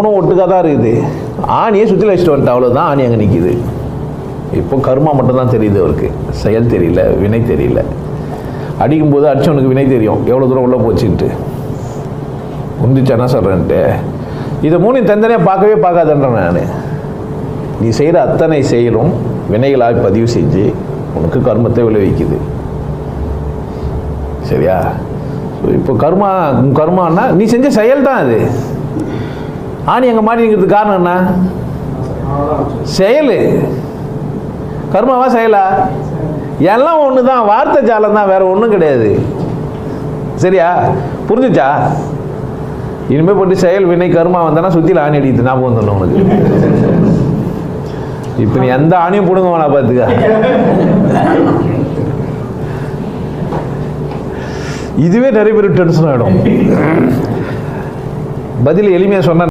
மூணும் ஒட்டுக்காக தான் இருக்குது. ஆணியை சுற்றி வச்சுட்டு வந்துட்டு அவ்வளோதான் ஆணி அங்கே நிற்கிது இப்போ கர்மா மட்டும்தான் தெரியுது அவருக்கு. செயல் தெரியல வினை தெரியல. அடிக்கும்போது அடித்தவனுக்கு வினை தெரியும். எவ்வளோ தூரம் உள்ளே போச்சுன்ட்டு. உந்திச்சானா சொல்கிறேன்ட்டு இதை மூணையும் தந்தனையாக பார்க்கவே பார்க்காதன்றேன் நான். நீ செய்கிற அத்தனை செயலும் வினைகளாக பதிவு செஞ்சு உனக்கு கர்மத்தை விளைவிக்குது. சரியா? இப்போ கர்மா கர்மான்னா நீ செஞ்ச செயல் தான் அது. ஆணி அங்கே மாட்டிங்கிறதுக்கு காரணம் என்ன? செயல். கர்மாவா செயலா? எல்லாம் ஒன்று தான் வார்த்தை ஜாலம் தான். வேற ஒன்றும் கிடையாது. சரியா? புரிஞ்சுச்சா? இனிமேல் போட்டு செயல் வினை கர்மா வந்தானா சுற்றில ஆணி அடிக்குது ஞாபகம் வந்துடணும் உனக்கு. இப்போ நீ எந்த ஆணியும் பிடுங்க வேணா பார்த்துக்க இதுவே நிறைய பேர் டென்ஷன் ஆகிடும் பதில் எளிமையாக சொன்ன